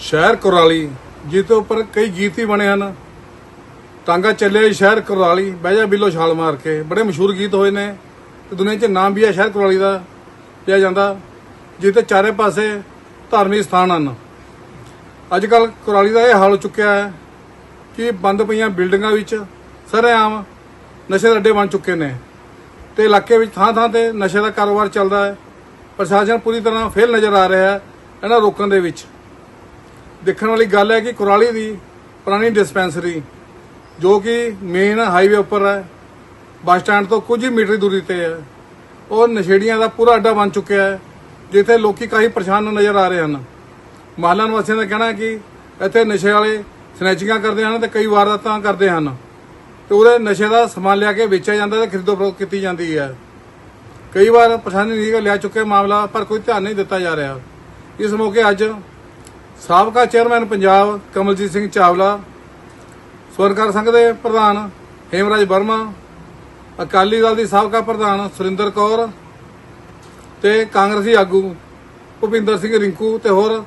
ਸ਼ਹਿਰ ਕੁਰਾਲੀ ਜਿਹਦੇ ਉੱਪਰ ਕਈ ਗੀਤ ਹੀ ਬਣੇ ਹਨ। ਟਾਂਗਾ ਚੱਲਿਆ ਸ਼ਹਿਰ ਕੁਰਾਲੀ, ਬਹਿ ਜਾ ਬਿੱਲੋ ਛਾਲ ਮਾਰ ਕੇ। ਬੜੇ ਮਸ਼ਹੂਰ ਗੀਤ ਹੋਏ ਨੇ ਤੇ ਦੁਨੀਆ 'ਚ ਨਾਮ ਵੀ ਹੈ ਸ਼ਹਿਰ ਕੁਰਾਲੀ ਦਾ, ਲਿਆ ਜਾਂਦਾ, ਜਿੱਥੇ ਚਾਰੇ ਪਾਸੇ ਧਾਰਮਿਕ ਸਥਾਨ ਹਨ। ਅੱਜ ਕੱਲ ਕੁਰਾਲੀ ਦਾ ਇਹ ਹਾਲ ਹੋ ਚੁੱਕਿਆ ਹੈ ਕਿ ਬੰਦ ਪਈਆਂ ਬਿਲਡਿੰਗਾਂ ਵਿੱਚ ਸਰੇਆਮ ਨਸ਼ੇ ਦੇ ਅੱਡੇ ਬਣ ਚੁੱਕੇ ਨੇ ਤੇ ਇਲਾਕੇ ਵਿੱਚ ਥਾਂ ਥਾਂ ਤੇ ਨਸ਼ੇ ਦਾ ਕਾਰੋਬਾਰ ਚੱਲਦਾ ਹੈ। ਪ੍ਰਸ਼ਾਸਨ ਪੂਰੀ ਤਰ੍ਹਾਂ ਫੇਲ ਨਜ਼ਰ ਆ ਰਿਹਾ ਹੈ ਇਹਨਾਂ ਰੋਕਣ ਦੇ ਵਿੱਚ। ਦੇਖਣ ਵਾਲੀ ਗੱਲ ਹੈ ਕਿ ਕੁਰਾਲੀ ਦੀ ਪੁਰਾਣੀ ਡਿਸਪੈਂਸਰੀ, ਜੋ ਕਿ ਮੇਨ ਹਾਈਵੇ ਉੱਪਰ ਹੈ, ਬੱਸ ਸਟੈਂਡ ਤੋਂ ਕੁਝ ਹੀ ਮੀਟਰ ਦੀ ਦੂਰੀ ਤੇ ਹੈ, ਉਹ ਨਸ਼ੇੜੀਆਂ ਦਾ ਪੂਰਾ ਅੱਡਾ ਬਣ ਚੁੱਕਿਆ ਹੈ, ਜਿੱਥੇ ਲੋਕੀ ਕਾਫੀ ਪਰੇਸ਼ਾਨ ਨਜ਼ਰ ਆ ਰਹੇ ਹਨ। ਮਹੱਲਾ ਨਿਵਾਸੀਆਂ ਦਾ ਕਹਿਣਾ ਹੈ ਕਿ ਇੱਥੇ ਨਸ਼ੇ ਵਾਲੇ ਸਨੈਚਿੰਗਾਂ ਕਰਦੇ ਹਨ ਤੇ ਕਈ ਵਾਰਦਾਤਾਂ ਕਰਦੇ ਹਨ। ਤੇ ਉਹਦੇ ਨਸ਼ੇ ਦਾ ਸਮਾਨ ਲਿਆ ਕੇ ਵੇਚਿਆ ਜਾਂਦਾ ਤੇ ਖਰੀਦੋ ਫਰੋਖਤ ਕੀਤੀ ਜਾਂਦੀ ਹੈ। ਕਈ ਵਾਰ ਪ੍ਰਸ਼ਾਸਨ ਨਹੀਂ ਲਿਆ ਚੁੱਕੇ ਮਾਮਲਾ, ਪਰ ਕੋਈ ਧਿਆਨ ਨਹੀਂ ਦਿੱਤਾ ਜਾ ਰਿਹਾ। ਇਸ ਮੌਕੇ ਅੱਜ ਸਾਬਕਾ ਚੇਅਰਮੈਨ ਪੰਜਾਬ ਕਮਲਜੀਤ ਸਿੰਘ ਚਾਵਲਾ ਸਵਰਕਾਰ ਸੰਘ ਦੇ ਪ੍ਰਧਾਨ ਹੇਮਰਾਜ ਵਰਮਾ, ਅਕਾਲੀ ਦਲ ਦੀ ਸਾਬਕਾ ਪ੍ਰਧਾਨ ਸੁਰਿੰਦਰ ਕੌਰ ਤੇ ਕਾਂਗਰਸੀ ਆਗੂ ਭੁਪਿੰਦਰ ਸਿੰਘ ਰਿੰਕੂ ਤੇ ਹੋਰ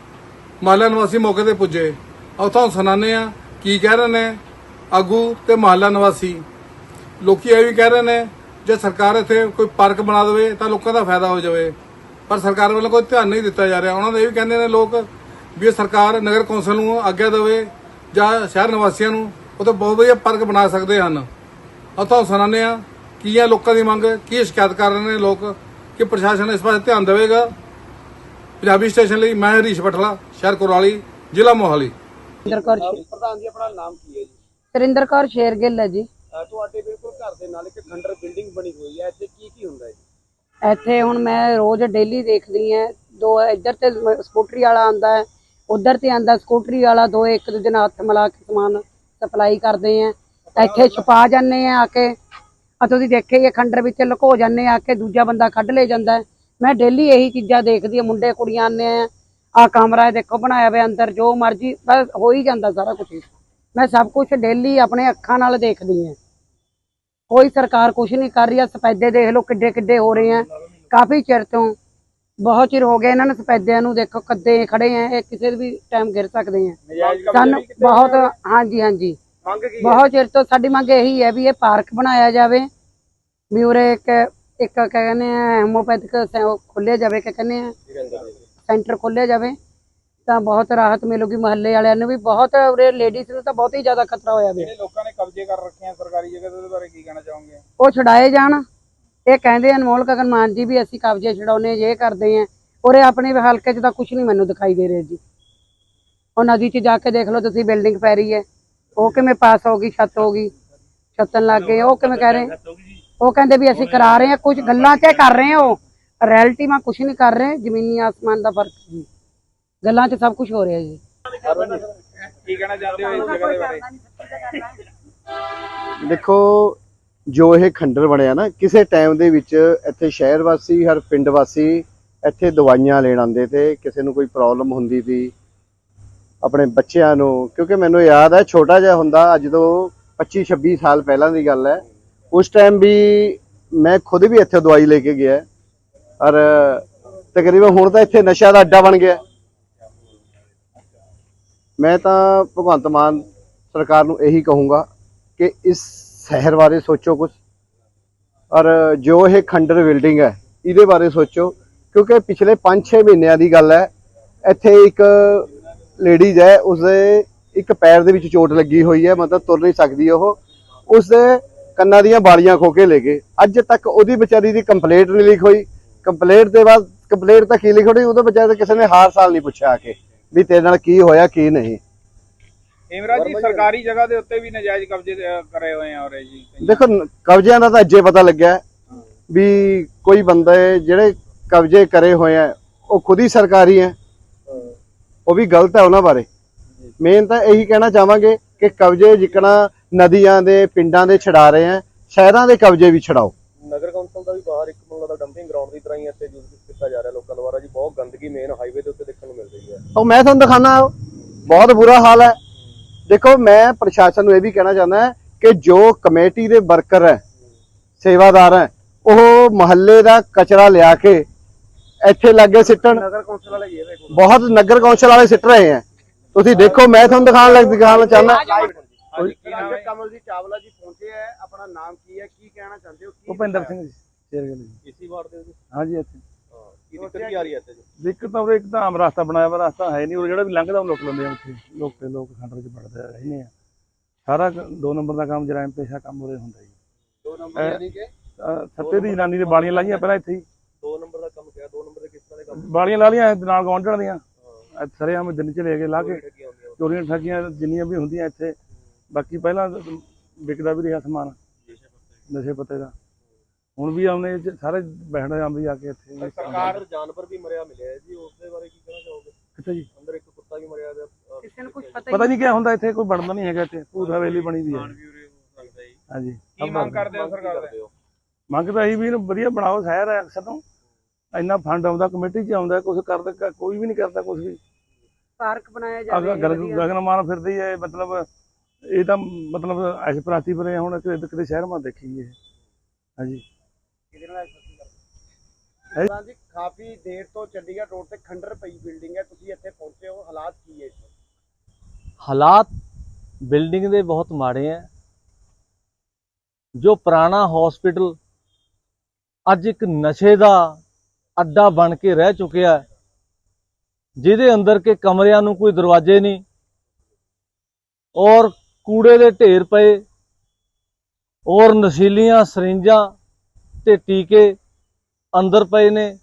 ਮਹੱਲਾ ਨਿਵਾਸੀ ਮੌਕੇ ਤੇ ਪੁੱਜੇ। ਉਥੋਂ ਸੁਣਾਉਂਦੇ ਆ ਕੀ ਕਹਿ ਰਹੇ ਨੇ ਆਗੂ ਤੇ ਮਹੱਲਾ ਨਿਵਾਸੀ। ਲੋਕੀ ਇਹ ਵੀ ਕਹਿ ਰਹੇ ਨੇ, ਜੇ ਸਰਕਾਰ ਇੱਥੇ ਕੋਈ ਪਾਰਕ ਬਣਾ ਦੇਵੇ ਤਾਂ ਲੋਕਾਂ ਦਾ ਫਾਇਦਾ ਹੋ ਜਾਵੇ। ਪਰ ਸਰਕਾਰ ਵੱਲੋਂ ਕੋਈ ਧਿਆਨ ਨਹੀਂ ਦਿੱਤਾ ਜਾ ਰਿਹਾ। ਉਹਨਾਂ ਦੇ ਇਹ ਵੀ ਕਹਿੰਦੇ ਨੇ ਲੋਕ ਵੀ ਇਹ ਸਰਕਾਰ ਨਗਰ ਕੌਂਸਲ ਨੂੰ ਆਗਿਆ ਦੇਵੇ ਜਾਂ ਸ਼ਹਿਰ ਨਿਵਾਸੀਆਂ ਨੂੰ ਉੱਥੇ ਬਹੁਤ ਵਧੀਆ ਪਾਰਕ ਬਣਾ ਸਕਦੇ ਹਨ। ਉਥੋਂ ਸੁਣਾਉਂਦੇ ਆ ਕੀ ਹੈ ਲੋਕਾਂ ਦੀ ਮੰਗ ਕੀ ਸ਼ਿਕਾਇਤ ਕਰ ਰਹੇ ਨੇ ਲੋਕ ਕਿ ਪ੍ਰਸ਼ਾਸਨ ਇਸ ਪਾਸੇ ਧਿਆਨ ਦੇਵੇਗਾ। ਪੰਜਾਬੀ ਸਟੇਸ਼ਨ ਲਈ ਮੈਂ ਹਰੀਸ਼ ਪਟਲਾ ਸ਼ਹਿਰ ਕੁਰਾਲੀ ਜ਼ਿਲ੍ਹਾ ਮੋਹਾਲੀ। ਸੁਰਿੰਦਰ ਕੌਰ ਪ੍ਰਧਾਨ ਜੀ ਆਪਣਾ ਨਾਮ ਕੀ ਹੈ ਜੀ? ਸੁਰਿੰਦਰ ਕੌਰ ਸ਼ੇਰਗਿੱਲ ਹੈ ਜੀ। ਅਹ ਤੁਹਾਡੇ ਬਿਲਕੁਲ ਘਰ ਦੇ ਨਾਲ ਇੱਕ ਖੰਡਰ ਬਿਲਡਿੰਗ ਬਣੀ ਹੋਈ ਹੈ ਇੱਥੇ ਕੀ ਕੀ ਹੁੰਦਾ ਹੈ ਜੀ? ਇੱਥੇ ਹੁਣ ਮੈਂ ਰੋਜ਼ ਡੇਲੀ ਦੇਖਦੀ ਆ ਦੋ ਇੱਧਰ ਤੇ ਸਕੂਟਰੀ ਵਾਲਾ ਆਂਦਾ ਹੈ ਉਧਰ ਤੇ ਆਂਦਾ ਸਕੂਟਰੀ ਵਾਲਾ ਦੋ ਇੱਕ ਦੂਜੇ ਨਾਲ ਹੱਥ ਮਿਲਾ ਕੇ ਸਮਾਨ ਸਪਲਾਈ ਕਰਦੇ ਆ। ਇੱਥੇ ਛਪਾ ਜਾਂਦੇ ਆ ਆ ਕੇ। ਆ ਤੁਸੀਂ ਦੇਖਿਆ ਹੀ ਖੰਡਰ ਵਿੱਚ ਲੁਕੋ ਜਾਂਦੇ ਆ ਕੇ, ਦੂਜਾ ਬੰਦਾ ਕੱਢ ਲੈ ਜਾਂਦਾ। ਮੈਂ ਡੇਲੀ ਇਹੀ ਚੀਜ਼ਾਂ ਦੇਖਦੀ ਆ, ਮੁੰਡੇ ਕੁੜੀਆਂ ਆਉਂਦੇ ਆ। ਆ ਕਮਰਾ ਦੇਖੋ, ਬਣਾਇਆ ਹੋਇਆ ਅੰਦਰ, ਜੋ ਮਰਜ਼ੀ, ਬਸ ਹੋ ਹੀ ਜਾਂਦਾ ਸਾਰਾ ਕੁਝ ਮੈਂ ਸਭ ਕੁਝ ਡੇਲੀ ਆਪਣੇ ਅੱਖਾਂ ਨਾਲ ਦੇਖਦੀ ਆ। ਕੋਈ ਸਰਕਾਰ ਕੁਝ ਨਹੀਂ ਕਰ ਰਹੀ ਆ ਸਫੈਦੇ ਦੇਖ ਲਓ ਕਿੱਡੇ ਕਿੱਡੇ ਹੋ ਰਹੇ ਆ। ਕਾਫੀ ਚਿਰ ਤੋਂ ਬਹੁਤ ਚਿਰ ਹੋ ਗਿਆ ਇਹਨਾਂ ਨੂੰ ਸਫੈਦਿਆਂ ਨੂੰ ਦੇਖੋ ਕੱਦੇ ਖੜੇ ਆ ਇਹ ਕਿਸੇ ਵੀ ਟਾਈਮ ਗਿਰ ਸਕਦੇ ਆ। ਸਾਨੂੰ ਬਹੁਤ ਹਾਂਜੀ ਹਾਂਜੀ। ਬਹੁਤ ਚਿਰ ਤੋਂ ਸਾਡੀ ਮੰਗ ਇਹੀ ਹੈ ਵੀ ਇਹ ਪਾਰਕ ਬਣਾਇਆ ਜਾਵੇ ਵੀ ਉਰੇ ਇੱਕ ਇੱਕ ਕਿਆ ਕਹਿੰਦੇ ਆ ਹੈਮੋਪੈਥਿਕ ਖੋਲਿਆ ਜਾਵੇ ਕਿ ਕਹਿੰਦੇ ਆ ਸੈਂਟਰ ਖੋਲਿਆ ਜਾਵੇ ਤਾਂ ਬਹੁਤ ਰਾਹਤ ਮਿਲੂਗੀ ਮਹੱਲੇ ਵਾਲਿਆਂ ਨੂੰ ਵੀ। ਬਹੁਤ ਉਰੇ ਲੇਡੀਜ਼ ਨੂੰ ਤਾਂ ਬਹੁਤ ਹੀ ਜ਼ਿਆਦਾ ਖਤਰਾ ਹੋਇਆ ਵੇ। ਲੋਕਾਂ ਨੇ ਕਬਜ਼ੇ ਕਰ ਰੱਖੇ ਆ ਸਰਕਾਰੀ ਜਗ੍ਹਾ ਉਹਦੇ ਬਾਰੇ ਕੀ ਕਹਿਣਾ ਚਾਹੋਗੇ? ਉਹ ਛਡਾਏ ਜਾਣ। ਇਹ ਕਹਿੰਦੇ ਆ ਅਨਮੋਲ ਗਗਨ ਮਾਨ ਜੀ ਵੀ ਅਸੀਂ ਕਬਜ਼ੇ ਛਡਾਉਨੇ ਜੇ ਕਰਦੇ ਆ। ਉਰੇ ਆਪਣੇ ਹਲਕੇ 'ਚ ਤਾਂ ਕੁਝ ਨਹੀਂ ਮੈਨੂੰ ਦਿਖਾਈ ਦੇ ਰਿਹਾ ਜੀ। ਉਹ ਨਦੀ 'ਚ ਜਾ ਕੇ ਦੇਖ ਲਓ ਤੁਸੀਂ ਬਿਲਡਿੰਗ ਪੈ ਰਹੀ ਹੈ। ਉਹ ਕਿਵੇਂ ਪਾਸ ਹੋ ਗਈ ਛੱਤ ਹੋ ਗਈ ਛੱਤਨ ਲੱਗ ਗਏ। ਉਹ ਕਿਵੇਂ ਕਹਿ ਰਹੇ? ਉਹ ਕਹਿੰਦੇ ਵੀ ਅਸੀਂ ਕਰਾ ਰਹੇ ਹਾਂ ਕੁਝ ਗੱਲਾਂ ਤੇ ਕਰ ਰਹੇ ਹਾਂ ਉਹ। ਰਿਐਲਿਟੀ ਮੈਂ ਕੁਝ ਨਹੀਂ ਕਰ ਰਹੇ ਜ਼ਮੀਨੀ ਆਸਮਾਨ ਦਾ ਫ਼ਰਕ ਜੀ। ਗੱਲਾਂ 'ਚ ਸਭ ਕੁਝ ਹੋ ਰਿਹਾ ਜੀ। ਕੀ ਕਹਿਣਾ ਚਾਹੁੰਦੇ ਹੋ ਇਸ ਜਗ੍ਹਾ ਦੇ ਬਾਰੇ? ਦੇਖੋ ਜੋ ਇਹ ਖੰਡਰ ਬਣਿਆ ਨਾ, ਕਿਸੇ ਟਾਈਮ ਦੇ ਵਿੱਚ ਇੱਥੇ ਸ਼ਹਿਰ ਵਾਸੀ, ਹਰ ਪਿੰਡ ਵਾਸੀ ਇੱਥੇ ਦਵਾਈਆਂ ਲੈਣ ਆਉਂਦੇ ਤੇ ਕਿਸੇ ਨੂੰ ਕੋਈ ਪ੍ਰੋਬਲਮ ਹੁੰਦੀ ਸੀ ਆਪਣੇ ਬੱਚਿਆਂ ਨੂੰ, ਕਿਉਂਕਿ ਮੈਨੂੰ ਯਾਦ ਹੈ ਛੋਟਾ ਜਿਹਾ ਹੁੰਦਾ, ਅੱਜ ਤੋਂ 25 26 ਸਾਲ ਪਹਿਲਾਂ ਦੀ ਗੱਲ ਹੈ। ਉਸ ਟਾਈਮ ਵੀ ਮੈਂ ਖੁਦ ਵੀ ਇੱਥੇ ਦਵਾਈ ਲੈ ਕੇ ਗਿਆ। ਔਰ ਤਕਰੀਬਨ ਹੁਣ ਤਾਂ ਇੱਥੇ ਨਸ਼ਾ ਦਾ ਅੱਡਾ ਬਣ ਗਿਆ। ਮੈਂ ਤਾਂ ਭਗਵੰਤ ਮਾਨ ਸਰਕਾਰ ਨੂੰ ਇਹੀ ਕਹੂੰਗਾ ਕਿ ਇਸ ਸ਼ਹਿਰ ਬਾਰੇ ਸੋਚੋ ਕੁਝ ਔਰ ਜੋ ਇਹ ਖੰਡਰ ਬਿਲਡਿੰਗ ਹੈ, ਇਹਦੇ ਬਾਰੇ ਸੋਚੋ। ਕਿਉਂਕਿ ਪਿਛਲੇ 5-6 ਮਹੀਨਿਆਂ ਦੀ ਗੱਲ ਹੈ, ਇੱਥੇ ਇੱਕ ਲੇਡੀਜ਼ ਹੈ, ਉਸਦੇ ਇੱਕ ਪੈਰ ਦੇ ਵਿੱਚ ਚੋਟ ਲੱਗੀ ਹੋਈ ਹੈ, ਮਤਲਬ ਤੁਰ ਨਹੀਂ ਸਕਦੀ ਉਹ। ਉਸਦੇ ਕੰਨਾਂ ਦੀਆਂ ਬਾਲੀਆਂ ਖੋ ਕੇ ਲੈ ਗਏ। ਅੱਜ ਤੱਕ ਉਹਦੀ ਵਿਚਾਰੀ ਦੀ ਕੰਪਲੇਂਟ ਨਹੀਂ ਲਿਖ ਹੋਈ। ਕੰਪਲੇਂਟ ਦੇ ਬਾਅਦ ਕੰਪਲੇਂਟ ਤਾਂ ਕੀ ਲਿਖ ਹੋਣੀ, ਉਹਦੇ ਵਿਚਾਰੇ ਕਿਸੇ ਨੇ ਹਾਰ ਸਾਲ ਨਹੀਂ ਪੁੱਛਿਆ ਆ ਕੇ, ਵੀ ਤੇਰੇ ਨਾਲ ਕੀ ਹੋਇਆ, ਕੀ ਨਹੀਂ। ਇਮਰਾਨ ਜੀ ਸਰਕਾਰੀ ਜਗ੍ਹਾ ਦੇ ਉੱਤੇ ਵੀ ਨਜਾਇਜ਼ ਕਬਜ਼ੇ ਕਰੇ ਹੋਏ ਆ ਉਰੇ ਜੀ ਦੇਖੋ ਕਬਜ਼ਿਆਂ ਦਾ ਤਾਂ ਅੱਜੇ ਪਤਾ ਲੱਗਿਆ ਵੀ ਕੋਈ ਬੰਦੇ ਜਿਹੜੇ ਕਬਜ਼ੇ ਕਰੇ ਹੋਏ ਆ ਉਹ ਖੁਦ ਹੀ ਸਰਕਾਰੀ ਹੈ। ਉਹ ਵੀ ਗਲਤ ਹੈ ਉਹਨਾਂ ਬਾਰੇ। ਮੇਨ ਤਾਂ ਇਹੀ ਕਹਿਣਾ ਚਾਹਾਂਗੇ ਕਿ ਕਬਜ਼ੇ ਜਿਕਣਾ ਨਦੀਆਂ ਦੇ ਪਿੰਡਾਂ ਦੇ ਛਡਾ ਰਹੇ ਆ ਸ਼ਹਿਰਾਂ ਦੇ ਕਬਜ਼ੇ ਵੀ ਛਡਾਓ। ਨਗਰ ਕੌਂਸਲ ਦਾ ਵੀ ਬਾਹਰ ਇੱਕ ਮੁੱਲਾ ਦਾ ਡੰਪਿੰਗ ਗਰਾਊਂਡ ਦੀ ਤਰ੍ਹਾਂ ਹੀ ਇੱਥੇ ਯੂਜ਼ ਕੀਤਾ ਜਾ ਰਿਹਾ ਲੋਕਾਂ ਦੁਆਰਾ ਜੀ। ਬਹੁਤ ਗੰਦਗੀ ਮੇਨ ਹਾਈਵੇ ਦੇ ਉੱਤੇ ਦੇਖਣ ਨੂੰ ਮਿਲ ਰਹੀ ਹੈ। ਉਹ ਮੈਂ ਤੁਹਾਨੂੰ ਦਿਖਾਣਾ ਬਹੁਤ ਬੁਰਾ ਹਾਲ ਹੈ। ਦੇਖੋ ਮੈਂ ਪ੍ਰਸ਼ਾਸਨ ਨੂੰ ਇਹ ਵੀ ਕਹਿਣਾ ਚਾਹੁੰਦਾ ਕਿ ਜੋ ਕਮੇਟੀ ਦੇ ਵਰਕਰ ਹੈ ਸੇਵਾਦਾਰ ਹੈ ਉਹ ਮਹੱਲੇ ਦਾ ਕਚਰਾ ਲਿਆ ਕੇ ਇੱਥੇ ਲੱਗੇ ਸਿੱਟਣ। ਨਗਰ ਕੌਂਸਲ ਵਾਲੇ ਇਹ ਵੇਖੋ ਬਹੁਤ ਨਗਰ ਕੌਂਸਲ ਵਾਲੇ ਸਿੱਟ ਰਹੇ ਹੈ। ਤੁਸੀਂ ਦੇਖੋ ਮੈਂ ਤੁਹਾਨੂੰ ਦਿਖਾਉਣ ਲੱਗ ਦਿਖਾਉਣਾ ਚਾਹੁੰਦਾ ਹਾਂਜੀ ਕੀ ਨਾਮ ਹੈ? ਕਮਲਜੀਤ ਚਾਵਲਾ ਜੀ ਪਹੁੰਚੇ ਹੈ। ਆਪਣਾ ਨਾਮ ਕੀ ਹੈ? ਕੀ ਕਹਿਣਾ ਚਾਹੁੰਦੇ ਹੋ? ਭੁਪਿੰਦਰ ਸਿੰਘ ਜੀ ਸ਼ੇਰਗਿੱਲ ਜੀ। ਇਸੀ ਵਾਰ ਦੇ ਹਾਂਜੀ ਇੱਥੇ। ਕੀ ਦਿੱਕਤ ਕੀ ਆ ਰਹੀ ਹੈ ਇੱਥੇ? ਜੀ ਦਿੱਕਤ ਤਾਂ ਉਰੇ ਇੱਕ ਤਾਂ ਆਮ ਰਸਤਾ ਬਣਾਇਆ ਵਾ ਰਸਤਾ ਹੈ ਨਹੀਂ ਉਹ ਜਿਹੜਾ ਵੀ ਲੰਘਦਾ ਉਹ ਲੁੱਟ ਲੈਂਦੇ ਆ ਉੱਥੇ। ਲੋਕ ਤੇ ਲੋਕ ਖੰਡਰ ਚ ਵੜਦੇ ਰਹਿੰਦੇ ਆ। ਸਾਰਾ ਦੋ ਨੰਬਰ ਦਾ ਕੰਮ ਜਰਾਇਮ ਪੇਸ਼ਾ ਕੰਮ ਉਰੇ ਹੁੰਦਾ ਜੀ। ਦੋ ਨੰਬਰ ਯਾਨੀ ਕਿ? ਸੱਤੇ ਦੀ ਜਨਾਨੀ ਦੇ ਬਾਲੀਆਂ ਲਾਈਆਂ ਪਹਿਲਾਂ ਇੱਥੇ ਹੀ। ਦੋ ਨੰਬਰ ਦਾ ਕੰਮ ਕਿਹਾ ਦੋ ਨੰਬਰ ਦੇ ਕਿਸ ਤਰ੍ਹਾਂ ਦੇ ਕੰਮ? ਬਾਲੀਆਂ ਲਾ ਲੀਆਂ ਨਾਲ ਗਵਾਂਢਣ ਦੀਆਂ। ਸਰੇ ਆਮ ਦਿਨ ਚ ਲੈ ਕੇ। ਲਾ ਕੇ ਚੋਰੀਆਂ ਠੱਗੀਆਂ ਜਿੰਨੀਆਂ ਵੀ ਹੁੰਦੀਆਂ ਇੱਥੇ। ਬਾਕੀ ਪਹਿਲਾਂ ਵਿਕਦਾ ਵੀ ਰਿਹਾ ਸਮਾਨ। ਨਸ਼ੇ ਪੱਤੇ ਦਾ। ਹੁਣ ਵੀ ਆਉਂਦੇ ਚ ਸਾਰੇ ਬੈਠਦੇ ਆਂ ਵੀ ਆ ਕੇ ਇੱਥੇ ਸਰਕਾਰ ਜਾਨਵਰ ਵੀ ਮਰਿਆ ਮਿਲਿਆ ਹੈ ਜੀ ਉਸ ਦੇ ਬਾਰੇ ਕੀ ਕਹਿਣਾ ਚਾਹੋਗੇ? ਕਿੱਥੇ ਜੀ? ਅੰਦਰ ਇੱਕ ਕੁੱਤਾ ਵੀ ਮਰਿਆ ਹੈ ਅਹ, ਕਿਸੇ ਨੂੰ ਕੁਝ ਪਤਾ ਪਤਾ ਨਹੀਂ। ਕੀ ਹੁੰਦਾ ਇੱਥੇ ਕੋਈ ਬਣਦਾ ਨਹੀਂ ਹੈਗਾ ਇੱਥੇ ਭੂਤ ਹਵੇਲੀ ਬਣੀ ਵੀ ਹੈ। ਹਾਂਜੀ। ਕੀ ਮੰਗ ਕਰਦੇ ਹੋ ਸਰਕਾਰ ਦੇ? ਹੋ? ਮੰਗ ਤਾਂ ਇਹੀ ਵੀ ਇਹਨੂੰ ਵਧੀਆ ਬਣਾਓ ਸ਼ਹਿਰ ਹੈ ਅਕਸਰ ਤੋਂ। ਇੰਨਾ ਫੰਡ ਆਉਂਦਾ ਕਮੇਟੀ 'ਚ ਆਉਂਦਾ ਕੁਝ ਕਰਦਾ ਕ- ਕੋਈ ਵੀ ਨਹੀਂ ਕਰਦਾ ਕੁਝ ਵੀ। ਪਾਰਕ ਬਣਾਇਆ ਅਗਰ ਜਾਵੇ ਗਰਗ ਵਧੀਆ। ਗਗਨਮਾਨ ਫਿਰਦੀ ਹੈ ਮਤਲਬ ਇਹ ਤਾਂ ਮਤਲਬ ਐਸ ਪ੍ਰਾਤੀ ਪਰੇ ਹੁਣ ਕਿਤੇ ਕਿਤੇ ਸ਼ਹਿਰ ਮਾ ਦੇਖੀ ਇਹ ਹਾਂਜੀ। ਹਾਂ। ਜੀ ਕਾਫੀ ਦੇਰ ਤੋਂ ਚੰਡੀਗੜ੍ਹ ਰੋਡ ਤੇ ਖੰਡਰ ਪਈ ਬਿਲਡਿੰਗ ਹੈ ਤੁਸੀਂ ਇੱਥੇ ਪਹੁੰਚੇ ਹੋ। ਹਾਲਾਤ ਕੀ ਹੈ ਇਸ ਹਾਲਾਤ ਬਿਲਡਿੰਗ ਦੇ ਬਹੁਤ ਮਾੜੇ ਹੈ। ਜੋ ਪੁਰਾਣਾ ਹਸਪੀਟਲ ਅੱਜ ਇੱਕ ਨਸ਼ੇ ਦਾ ਅੱਡਾ ਬਣ ਕੇ ਰਹਿ ਚੁੱਕਿਆ ਹੈ ਜਿਹਦੇ ਅੰਦਰ ਕੇ ਕਮਰਿਆਂ ਨੂੰ ਕੋਈ ਦਰਵਾਜ਼ੇ ਨਹੀਂ ਔਰ ਕੂੜੇ ਦੇ ਢੇਰ ਪਏ ਔਰ ਨਸ਼ੀਲੀਆਂ ਸਰਿੰਜਾਂ ਤੇ ਟੀਕੇ ਅੰਦਰ ਪਏ ਨੇ।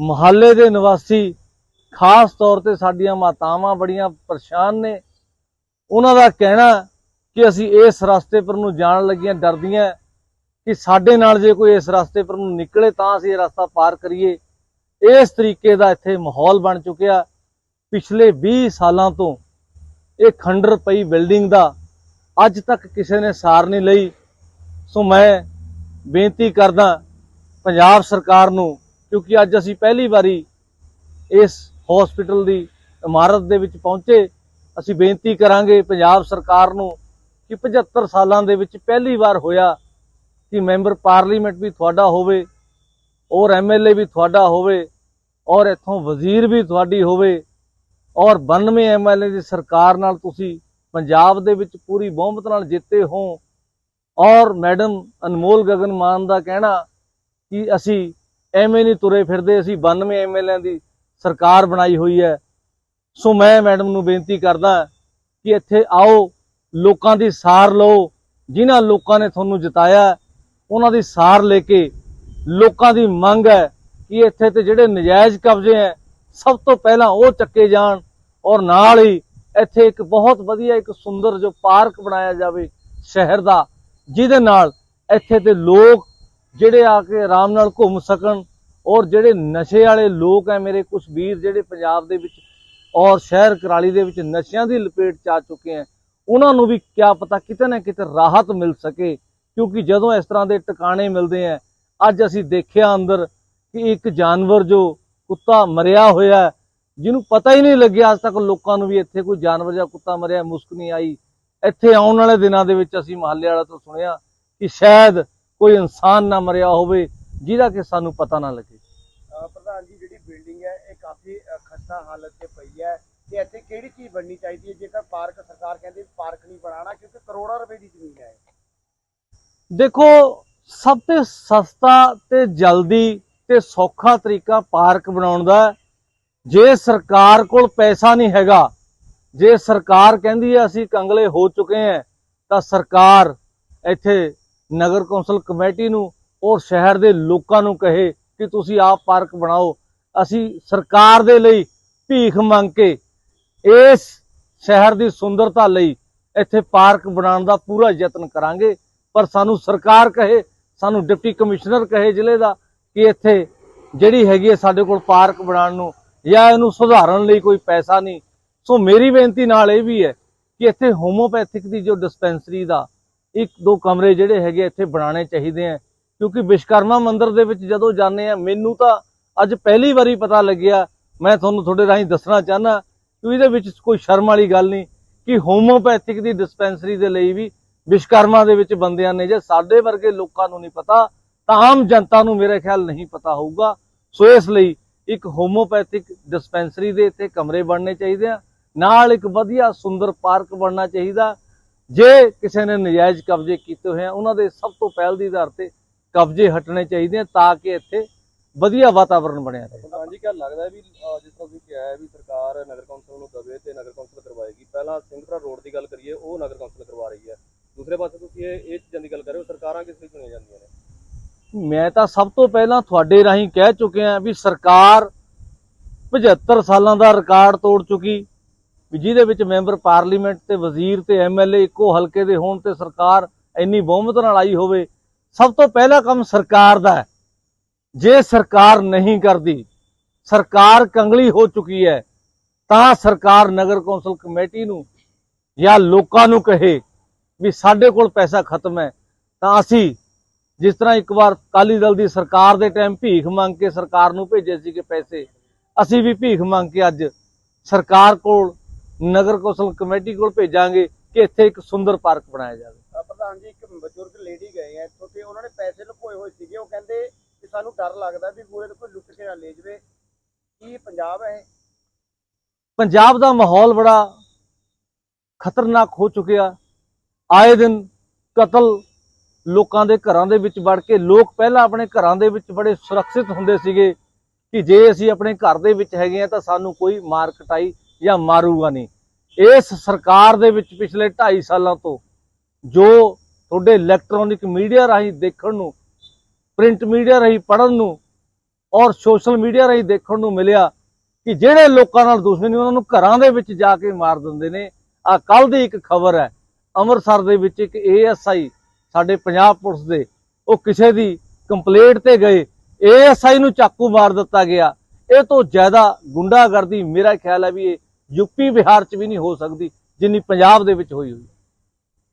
ਮੁਹੱਲੇ ਦੇ ਨਿਵਾਸੀ ਖਾਸ ਤੌਰ ਤੇ ਸਾਡੀਆਂ ਮਾਤਾਵਾਂ ਬੜੀਆਂ ਪਰੇਸ਼ਾਨ ਨੇ। ਉਹਨਾਂ ਦਾ ਕਹਿਣਾ ਕਿ ਅਸੀਂ ਇਸ ਰਸਤੇ ਪਰ ਨੂੰ ਜਾਣ ਲੱਗੀਆਂ, ਡਰਦੀਆਂ ਕਿ ਸਾਡੇ ਨਾਲ ਜੇ ਕੋਈ ਇਸ ਰਸਤੇ ਪਰ ਨੂੰ ਨਿਕਲੇ ਤਾਂ ਅਸੀਂ ਇਹ ਰਸਤਾ ਪਾਰ ਕਰੀਏ। ਇਸ ਤਰੀਕੇ ਦਾ ਇੱਥੇ ਮਾਹੌਲ ਬਣ ਚੁੱਕਿਆ। ਪਿਛਲੇ 20 ਸਾਲਾਂ ਤੋਂ ਇਹ ਖੰਡਰ ਪਈ ਬਿਲਡਿੰਗ ਦਾ ਅੱਜ ਤੱਕ ਕਿਸੇ ਨੇ ਸਾਰ ਨਹੀਂ ਲਈ। ਸੋ ਮੈਂ ਬੇਨਤੀ ਕਰਦਾ ਪੰਜਾਬ ਸਰਕਾਰ ਨੂੰ, ਕਿਉਂਕਿ ਅੱਜ ਅਸੀਂ ਪਹਿਲੀ ਵਾਰੀ ਇਸ ਹਸਪੀਟਲ ਦੀ ਇਮਾਰਤ ਦੇ ਵਿੱਚ ਪਹੁੰਚੇ। ਅਸੀਂ ਬੇਨਤੀ ਕਰਾਂਗੇ ਪੰਜਾਬ ਸਰਕਾਰ ਨੂੰ ਕਿ 75 ਸਾਲਾਂ ਦੇ ਵਿੱਚ ਪਹਿਲੀ ਵਾਰ ਹੋਇਆ ਕਿ ਮੈਂਬਰ ਪਾਰਲੀਮੈਂਟ ਵੀ ਤੁਹਾਡਾ ਹੋਵੇ, ਔਰ ਐਮਐਲਏ ਵੀ ਤੁਹਾਡਾ ਹੋਵੇ, ਔਰ ਇੱਥੋਂ ਵਜ਼ੀਰ ਵੀ ਤੁਹਾਡੀ ਹੋਵੇ, ਔਰ 92 ਐਮਐਲਏ ਦੀ ਸਰਕਾਰ ਨਾਲ ਤੁਸੀਂ ਪੰਜਾਬ ਦੇ ਵਿੱਚ ਪੂਰੀ ਬਹੁਮਤ ਨਾਲ ਜਿੱਤੇ ਹੋ। ਔਰ ਮੈਡਮ ਅਨਮੋਲ ਗਗਨ ਮਾਨ ਦਾ ਕਹਿਣਾ ਕਿ ਅਸੀਂ ਐਵੇਂ ਨਹੀਂ ਤੁਰੇ ਫਿਰਦੇ, ਅਸੀਂ 92 ਐਮਐਲਏ ਦੀ ਸਰਕਾਰ ਬਣਾਈ ਹੋਈ ਹੈ। ਸੋ ਮੈਂ ਮੈਡਮ ਨੂੰ ਬੇਨਤੀ ਕਰਦਾ ਕਿ ਇੱਥੇ ਆਓ, ਲੋਕਾਂ ਦੀ ਸਾਰ ਲਓ, ਜਿਨ੍ਹਾਂ ਲੋਕਾਂ ਨੇ ਤੁਹਾਨੂੰ ਜਿਤਾਇਆ, ਉਹਨਾਂ ਦੀ ਸਾਰ ਲੈ ਕੇ ਲੋਕਾਂ ਦੀ ਮੰਗ ਹੈ ਕਿ ਇੱਥੇ ਤੇ ਜਿਹੜੇ ਨਜਾਇਜ਼ ਕਬਜ਼ੇ ਹੈ, ਸਭ ਤੋਂ ਪਹਿਲਾਂ ਉਹ ਚੱਕੇ ਜਾਣ ਔਰ ਨਾਲ ਹੀ ਇੱਥੇ ਇੱਕ ਬਹੁਤ ਵਧੀਆ, ਇੱਕ ਸੁੰਦਰ ਜੋ ਪਾਰਕ ਬਣਾਇਆ ਜਾਵੇ ਸ਼ਹਿਰ ਦਾ ਜਿਹਦੇ ਨਾਲ ਇੱਥੇ ਦੇ ਲੋਕ ਜਿਹੜੇ ਆ ਕੇ ਆਰਾਮ ਨਾਲ ਘੁੰਮ ਸਕਣ ਔਰ ਜਿਹੜੇ ਨਸ਼ੇ ਵਾਲੇ ਲੋਕ ਹੈ ਮੇਰੇ ਕੁਝ ਵੀਰ ਜਿਹੜੇ ਪੰਜਾਬ ਦੇ ਵਿੱਚ ਔਰ ਸ਼ਹਿਰ ਕਰਾਲੀ ਦੇ ਵਿੱਚ ਨਸ਼ਿਆਂ ਦੀ ਲਪੇਟ ਚ ਆ ਚੁੱਕੇ ਹੈ ਉਹਨਾਂ ਨੂੰ ਵੀ ਕਿਆ ਪਤਾ ਕਿਤੇ ਨਾ ਕਿਤੇ ਰਾਹਤ ਮਿਲ ਸਕੇ, ਕਿਉਂਕਿ ਜਦੋਂ ਇਸ ਤਰ੍ਹਾਂ ਦੇ ਟਿਕਾਣੇ ਮਿਲਦੇ ਆ ਅੱਜ ਅਸੀਂ ਦੇਖਿਆ ਅੰਦਰ ਕਿ ਇੱਕ ਜਾਨਵਰ ਜੋ ਕੁੱਤਾ ਮਰਿਆ ਹੋਇਆ ਜਿਹਨੂੰ ਪਤਾ ਹੀ ਨਹੀਂ ਲੱਗਿਆ ਅੱਜ ਤੱਕ ਲੋਕਾਂ ਨੂੰ ਵੀ ਇੱਥੇ ਕੋਈ ਜਾਨਵਰ ਜਾਂ ਕੁੱਤਾ ਮਰਿਆ, ਮੁਸਕ ਨਹੀਂ ਆਈ। ਇੱਥੇ ਆਉਣ ਵਾਲੇ ਦਿਨਾਂ ਦੇ ਵਿੱਚ ਅਸੀਂ ਮਹੱਲੇ ਵਾਲਾ ਤੋਂ ਸੁਣਿਆ ਕਿ ਸ਼ਾਇਦ ਕੋਈ ਇਨਸਾਨ ਨਾ ਮਰਿਆ ਹੋਵੇ ਜਿਹਦਾ ਕਿ ਸਾਨੂੰ ਪਤਾ ਨਾ ਲੱਗੇ। ਪ੍ਰਧਾਨ ਜੀ ਜਿਹੜੀ ਬਿਲਡਿੰਗ ਹੈ ਇਹ ਕਾਫੀ ਖਸਤਾ ਹਾਲਤ 'ਚ ਪਈ ਹੈ ਤੇ ਇੱਥੇ ਕਿਹੜੀ ਚੀਜ਼ ਬਣਨੀ ਚਾਹੀਦੀ ਹੈ? ਜੇਕਰ ਪਾਰਕ ਸਰਕਾਰ ਕਹਿੰਦੀ ਪਾਰਕ ਨਹੀਂ ਬਣਾਉਣਾ ਕਿਉਂਕਿ ਕਰੋੜਾਂ ਰੁਪਏ ਦੀ ਜ਼ਮੀਨ ਹੈ ਦੇਖੋ ਸਭ ਤੋਂ ਸਸਤਾ ਤੇ ਜਲਦੀ ਤੇ ਸੌਖਾ ਤਰੀਕਾ ਪਾਰਕ ਬਣਾਉਣ ਦਾ। ਜੇ ਸਰਕਾਰ ਕੋਲ ਪੈਸਾ ਨਹੀਂ ਹੈਗਾ ਜੇ ਸਰਕਾਰ ਕਹਿੰਦੀ ਹੈ ਅਸੀਂ ਕੰਗਲੇ ਹੋ ਚੁੱਕੇ ਹਾਂ ਤਾਂ ਸਰਕਾਰ ਇੱਥੇ ਨਗਰ ਕੌਂਸਲ ਕਮੇਟੀ ਨੂੰ ਔਰ ਸ਼ਹਿਰ ਦੇ ਲੋਕਾਂ ਨੂੰ ਕਹੇ ਕਿ ਤੁਸੀਂ ਆਪ ਪਾਰਕ ਬਣਾਓ। ਅਸੀਂ ਸਰਕਾਰ ਦੇ ਲਈ ਭੀਖ ਮੰਗ ਕੇ ਇਸ ਸ਼ਹਿਰ ਦੀ ਸੁੰਦਰਤਾ ਲਈ ਇੱਥੇ ਪਾਰਕ ਬਣਾਉਣ ਦਾ ਪੂਰਾ ਯਤਨ ਕਰਾਂਗੇ। ਪਰ ਸਾਨੂੰ ਸਰਕਾਰ ਕਹੇ, ਸਾਨੂੰ ਡਿਪਟੀ ਕਮਿਸ਼ਨਰ ਕਹੇ ਜ਼ਿਲ੍ਹੇ ਦਾ ਕਿ ਇੱਥੇ ਜਿਹੜੀ ਹੈਗੀ ਹੈ ਸਾਡੇ ਕੋਲ ਪਾਰਕ ਬਣਾਉਣ ਨੂੰ ਜਾਂ ਇਹਨੂੰ ਸੁਧਾਰਨ ਲਈ ਕੋਈ ਪੈਸਾ ਨਹੀਂ ਸੋ ਮੇਰੀ ਬੇਨਤੀ ਨਾਲ ਇਹ ਵੀ ਹੈ ਕਿ ਇੱਥੇ ਹੋਮੋਪੈਥਿਕ ਦੀ ਜੋ ਡਿਸਪੈਂਸਰੀ ਦਾ ਇੱਕ ਦੋ ਕਮਰੇ ਜਿਹੜੇ ਹੈਗੇ ਇੱਥੇ ਬਣਾਉਣੇ ਚਾਹੀਦੇ ਆ, ਕਿਉਂਕਿ ਵਿਸ਼ਕਰਮਾ ਮੰਦਿਰ ਦੇ ਵਿੱਚ ਜਦੋਂ ਜਾਂਦੇ ਆ, ਮੈਨੂੰ ਤਾਂ ਅੱਜ ਪਹਿਲੀ ਵਾਰੀ ਪਤਾ ਲੱਗਿਆ। ਮੈਂ ਤੁਹਾਨੂੰ ਤੁਹਾਡੇ ਰਾਹੀਂ ਦੱਸਣਾ ਚਾਹਨਾ ਕਿ ਇਹਦੇ ਵਿੱਚ ਕੋਈ ਸ਼ਰਮ ਵਾਲੀ ਗੱਲ ਨਹੀਂ ਕਿ ਹੋਮੋਪੈਥਿਕ ਦੀ ਡਿਸਪੈਂਸਰੀ ਦੇ ਲਈ ਵੀ ਵਿਸ਼ਕਰਮਾ ਦੇ ਵਿੱਚ ਬੰਦਿਆਂ ਨੇ ਜੇ ਸਾਡੇ ਵਰਗੇ ਲੋਕਾਂ ਨੂੰ ਨਹੀਂ ਪਤਾ, ਤਾਂ ਆਮ ਜਨਤਾ ਨੂੰ ਮੇਰੇ ਖਿਆਲ ਨਹੀਂ ਪਤਾ ਹੋਊਗਾ। ਸੋ ਇਸ ਲਈ ਇੱਕ ਹੋਮੋਪੈਥਿਕ ਡਿਸਪੈਂਸਰੀ ਦੇ ਇੱਥੇ ਕਮਰੇ ਬਣਨੇ ਚਾਹੀਦੇ ਆ। ਨਾਲ ਇੱਕ ਵਧੀਆ ਸੁੰਦਰ ਪਾਰਕ ਬਣਨਾ ਚਾਹੀਦਾ। ਜੇ ਕਿਸੇ ਨੇ ਨਜਾਇਜ਼ ਕਬਜ਼ੇ ਕੀਤੇ ਹੋਏ ਆ ਉਹਨਾਂ ਦੇ ਸਭ ਤੋਂ ਪਹਿਲ ਦੀ ਆਧਾਰ ਤੇ ਕਬਜ਼ੇ ਹਟਣੇ ਚਾਹੀਦੇ ਆ ਤਾਂ ਕਿ ਇੱਥੇ ਵਧੀਆ ਵਾਤਾਵਰਣ ਬਣਿਆ ਰਹੇ। ਪ੍ਰਧਾਨ ਜੀ ਕਿਆ ਲੱਗਦਾ ਵੀ ਜਿਸ ਤਰ੍ਹਾਂ ਤੁਸੀਂ ਕਿਹਾ ਹੈ ਵੀ ਸਰਕਾਰ ਨਗਰ ਕੌਂਸਲ ਨੂੰ ਦਵੇ ਤੇ ਨਗਰ ਕੌਂਸਲ ਕਰਵਾਏਗੀ। ਪਹਿਲਾਂ ਸਿੰਘਪੁਰਾ ਰੋਡ ਦੀ ਗੱਲ ਕਰੀਏ ਉਹ ਨਗਰ ਕੌਂਸਲ ਕਰਵਾ ਰਹੀ ਹੈ। ਦੂਸਰੇ ਪਾਸੇ ਤੁਸੀਂ ਇਹ ਇਹ ਚੀਜ਼ਾਂ ਦੀ ਗੱਲ ਕਰ ਰਹੇ ਹੋ ਸਰਕਾਰਾਂ ਕਿਸ ਲਈ ਚੁਣੀਆਂ ਜਾਂਦੀਆਂ ਨੇ? ਮੈਂ ਤਾਂ ਸਭ ਤੋਂ ਪਹਿਲਾਂ ਤੁਹਾਡੇ ਰਾਹੀਂ ਕਹਿ ਚੁੱਕਿਆ ਵੀ ਸਰਕਾਰ 75 ਸਾਲਾਂ ਦਾ ਰਿਕਾਰਡ ਤੋੜ ਚੁੱਕੀ। ਵੀ ਜਿਹਦੇ ਵਿੱਚ ਮੈਂਬਰ ਪਾਰਲੀਮੈਂਟ ਤੇ ਵਜ਼ੀਰ ਤੇ ਐਮਐਲਏ ਇੱਕੋ ਹਲਕੇ ਦੇ ਹੋਣ ਤੇ ਸਰਕਾਰ ਇੰਨੀ ਬਹੁਮਤ ਨਾਲ ਆਈ ਹੋਵੇ, ਸਭ ਤੋਂ ਪਹਿਲਾ ਕੰਮ ਸਰਕਾਰ ਦਾ ਹੈ। ਜੇ ਸਰਕਾਰ ਨਹੀਂ ਕਰਦੀ, ਸਰਕਾਰ ਕੰਗਲੀ ਹੋ ਚੁੱਕੀ ਹੈ, ਤਾਂ ਸਰਕਾਰ ਨਗਰ ਕੌਂਸਲ ਕਮੇਟੀ ਨੂੰ ਜਾਂ ਲੋਕਾਂ ਨੂੰ ਕਹੇ ਵੀ ਸਾਡੇ ਕੋਲ ਪੈਸਾ ਖਤਮ ਹੈ, ਤਾਂ ਅਸੀਂ ਜਿਸ ਤਰ੍ਹਾਂ ਇੱਕ ਵਾਰ ਕਾਲੀ ਦਲ ਦੀ ਸਰਕਾਰ ਦੇ ਟਾਈਮ ਭੀਖ ਮੰਗ ਕੇ ਸਰਕਾਰ ਨੂੰ ਭੇਜੇ ਸੀਗੇ ਪੈਸੇ, ਅਸੀਂ ਵੀ ਭੀਖ ਮੰਗ ਕੇ ਅੱਜ ਸਰਕਾਰ ਕੋਲ ਨਗਰ ਕੌਂਸਲ ਕਮੇਟੀ ਕੋਲ ਭੇਜਾਂਗੇ ਕਿ ਇੱਥੇ ਇੱਕ ਸੁੰਦਰ ਪਾਰਕ ਬਣਾਇਆ ਜਾਵੇ। ਪ੍ਰਧਾਨ ਜੀ ਇੱਕ ਬਜ਼ੁਰਗ ਲੇਡੀ ਗਏ ਆ ਇੱਥੋਂ ਤੇ ਉਹਨਾਂ ਨੇ ਪੈਸੇ ਲੁਕੋਏ ਹੋਏ ਸੀਗੇ। ਉਹ ਕਹਿੰਦੇ ਕਿ ਸਾਨੂੰ ਡਰ ਲੱਗਦਾ ਵੀ ਤੋਂ ਕੋਈ ਲੁੱਟ ਕੇ ਨਾ ਲੈ ਜਾਵੇ। ਕੀ ਪੰਜਾਬ ਹੈ? ਪੰਜਾਬ ਦਾ ਮਾਹੌਲ ਬੜਾ ਖਤਰਨਾਕ ਹੋ ਚੁੱਕਿਆ। ਆਏ ਦਿਨ ਕਤਲ ਲੋਕਾਂ ਦੇ ਘਰਾਂ ਦੇ ਵਿੱਚ ਵੜ ਕੇ ਲੋਕ ਪਹਿਲਾਂ ਆਪਣੇ ਘਰਾਂ ਦੇ ਵਿੱਚ ਬੜੇ ਸੁਰੱਖਿਅਤ ਹੁੰਦੇ ਸੀਗੇ ਕਿ ਜੇ ਅਸੀਂ ਆਪਣੇ ਘਰ ਦੇ ਵਿੱਚ ਹੈਗੇ ਆ ਤਾਂ ਸਾਨੂੰ ਕੋਈ ਮਾਰ ਕਟਾਈ ਜਾਂ ਮਾਰੂਗਾ ਨਹੀਂ। ਇਸ ਸਰਕਾਰ ਦੇ ਵਿੱਚ ਪਿਛਲੇ 2.5 ਸਾਲਾਂ ਤੋਂ ਜੋ ਤੁਹਾਡੇ ਇਲੈਕਟ੍ਰੋਨਿਕ ਮੀਡੀਆ ਰਾਹੀਂ ਦੇਖਣ ਨੂੰ ਪ੍ਰਿੰਟ ਮੀਡੀਆ ਰਾਹੀਂ ਪੜਨ ਨੂੰ ਔਰ ਸੋਸ਼ਲ ਮੀਡੀਆ ਰਾਹੀਂ ਦੇਖਣ ਨੂੰ ਮਿਲਿਆ ਕਿ ਜਿਹੜੇ ਲੋਕਾਂ ਨਾਲ ਦੁਸ਼ਮਣੀ ਉਹਨਾਂ ਨੂੰ ਘਰਾਂ ਦੇ ਵਿੱਚ ਜਾ ਕੇ ਮਾਰ ਦਿੰਦੇ ਨੇ। ਆ ਕੱਲ ਦੀ ਇੱਕ ਖਬਰ ਹੈ, ਅੰਮ੍ਰਿਤਸਰ ਦੇ ਵਿੱਚ ਇੱਕ ਏਐਸਆਈ ਸਾਡੇ ਪੰਜਾਬ ਪੁਲਿਸ ਦੇ, ਉਹ ਕਿਸੇ ਦੀ ਕੰਪਲੇਂਟ ਤੇ ਗਏ। ਏਐਸਆਈ ਨੂੰ ਚਾਕੂ ਮਾਰ ਦਿੱਤਾ ਗਿਆ। ਇਹ ਤੋਂ ਜ਼ਿਆਦਾ ਗੁੰਡਾਗਰਦੀ, ਮੇਰਾ ਖਿਆਲ ਹੈ ਵੀ ਇਹ ਯੂਪੀ ਬਿਹਾਰ 'ਚ ਵੀ ਨਹੀਂ ਹੋ ਸਕਦੀ ਜਿੰਨੀ ਪੰਜਾਬ ਦੇ ਵਿੱਚ ਹੋਈ ਹੋਈ।